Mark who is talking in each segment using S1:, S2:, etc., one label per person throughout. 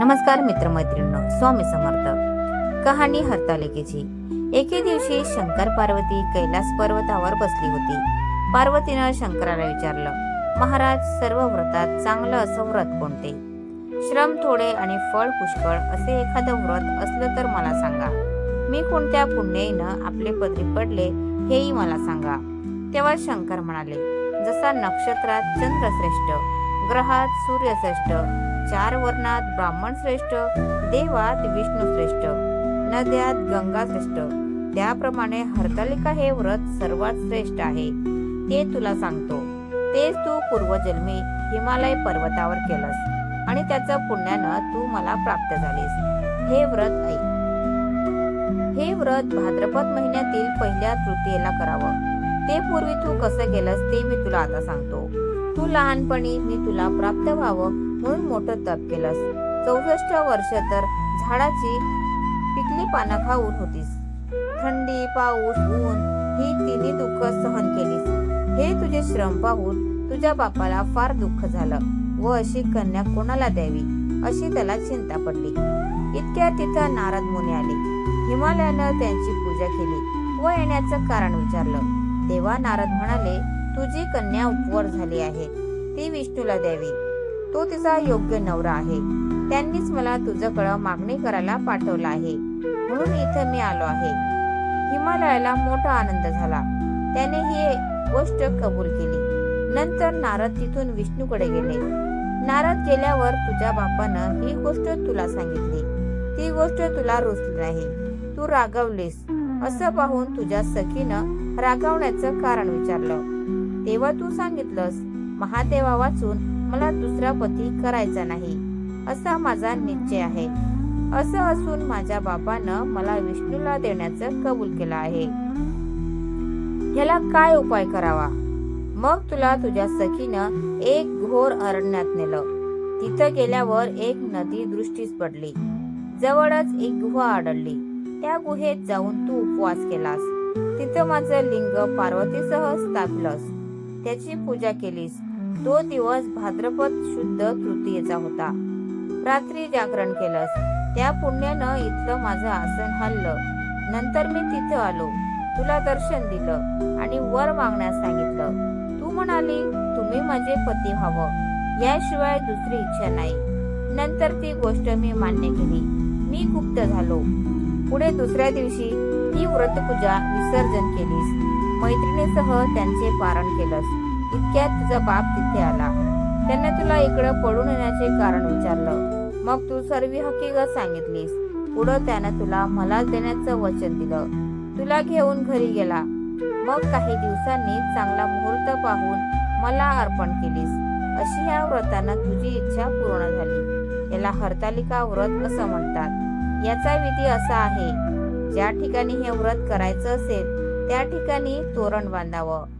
S1: नमस्कार मित्रमैत्रिणींनो स्वामी समर्थ. कहाणी हरतालिकेची. एके दिवशी शंकर पार्वती कैलास पर्वतावर बसली होती. पार्वतीनं शंकराला विचारलं महाराज सर्व व्रतात चांगलं असं व्रत कोणते? श्रम थोडे आणि फळ पुष्कळ असे एखादं व्रत असलं तर मला सांगा. मी कोणत्या पुण्याईनं आपले पदरी पडले हेही मला सांगा. तेव्हा शंकर म्हणाले जसा नक्षत्रात चंद्र श्रेष्ठ ग्रहात सूर्य श्रेष्ठ चार वर्णात ब्राह्मण श्रेष्ठ देवात विष्णू श्रेष्ठ नद्यात गंगा श्रेष्ठ. त्याप्रमाणे हरतालिका हे व्रत सर्वात श्रेष्ठ आहे. ते तुला सांगतो. तेच तू पूर्वजन्मी हिमालय पर्वतावर केलंस आणि त्याचं पुण्यानं तू मला प्राप्त झालीस. हे व्रत ऐक. हे व्रत भाद्रपद महिन्यातील पहिल्या तृतीयेला करावं. ते पूर्वी तू कसं केलंस ते मी तुला आता सांगतो. तू लहानपणी मी तुला प्राप्त व्हावं म्हणून मोठं तप केलंस. चौसष्ट वर्ष तर झाडाची पिकली पानं खाऊन होतीस. थंडी पाऊस ऊन ही तिन्ही दुःख सहन केलीस. हे तुझे श्रम पाहून तुझ्या बापाला फार दुःख झालं व अशी कन्या कोणाला द्यावी अशी त्याला चिंता पडली. इतक्या तिथं नारद मुनी आले. हिमालयानं त्यांची पूजा केली व येण्याचं कारण विचारलं. तेव्हा नारद म्हणाले तुझी कन्या उपवर झाली आहे. ती विष्णूला द्यावी. तो तिचा योग्य नवरा आहे. त्यांनीच मला तुझ्याकडं मागणी करायला पाठवलं आहे. म्हणून इथं मी आलो आहे. हिमालयाला मोठा आनंद झाला. त्याने ही गोष्ट कबूल केली. नंतर नारद तिथून विष्णूकडे गेले. नारद गेल्यावर तुझ्या बापानं ही गोष्ट तुला सांगितली. ती गोष्ट तुला रुचली नाही. तू रागवलीस. असं पाहून तुझ्या सखीनं रागवण्याचं कारण विचारलं. तेव्हा तू सांगितलंस महादेवा वाचून मला दुसरा पती करायचा नाही असा माझा निश्चय आहे. असं असून माझ्या बापानं मला विष्णूला देण्याचं कबूल केलं आहे. ह्याला काय उपाय करावा? मग तुला तुझ्या सखीनं एक घोर अरण्यात नेलं. तिथं गेल्यावर एक नदी दृष्टीस पडली. जवळच एक गुहा आढळली. त्या गुहेत जाऊन तू उपवास केलास. तिथं माझं लिंग पार्वतीसह स्थापलंस. त्याची पूजा केलीस. तो दिवस भाद्रपद शुद्ध तृतीयेचा होता. रात्री जागरण केलंस. त्या पुण्यानं इथलं माझं आसन हल्लं. नंतर मी तिथं आलो. तुला दर्शन दिलं आणि वर मागण्यास सांगितलं. तू म्हणाली तुम्ही माझे पती व्हावं. याशिवाय दुसरी इच्छा नाही. नंतर ती गोष्ट मी मान्य केली. मी गुप्त झालो. पुढे दुसऱ्या दिवशी ती व्रतपूजा विसर्जन केलीस. मैत्रिणीसह त्यांचे पारण केलंस. इतक्यात तुझा बाप तिथे आला. त्याने तुला इकडं पडून येण्याचे कारण विचारलं. मग तू सर्व हकीकत सांगितलीस. पुढं त्यानं तुला मला देण्याचं वचन दिलं. तुला घेऊन घरी गेला. मग काही दिवसांनी चांगला मुहूर्त पाहून मला अर्पण केलीस. अशी ह्या व्रतानं तुझी इच्छा पूर्ण झाली. याला हरतालिका व्रत असं म्हणतात. याचा विधी असा आहे. ज्या ठिकाणी हे व्रत करायचं असेल त्या ठिकाणी तोरण बांधावं.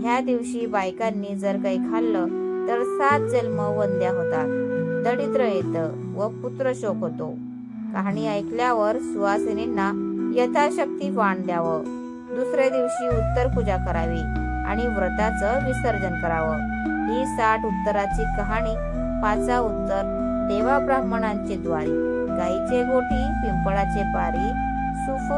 S1: ह्या दिवशी बायकांनी जर काही खाल्लं तर सात जन्म वंद्या होतात. दरिद्र येतं व पुत्र शोक होतो. कहाणी ऐकल्यावर सुवासिनींना यथाशक्ती वाण द्यावं. दुसऱ्या दिवशी उत्तर पूजा करावी आणि व्रताचं विसर्जन करावं. ही साठ उत्तराची कहाणी पाचा उत्तर देवा ब्राह्मणांचे द्वारी गाईचे गोठी पिंपळाचे पारी सुफो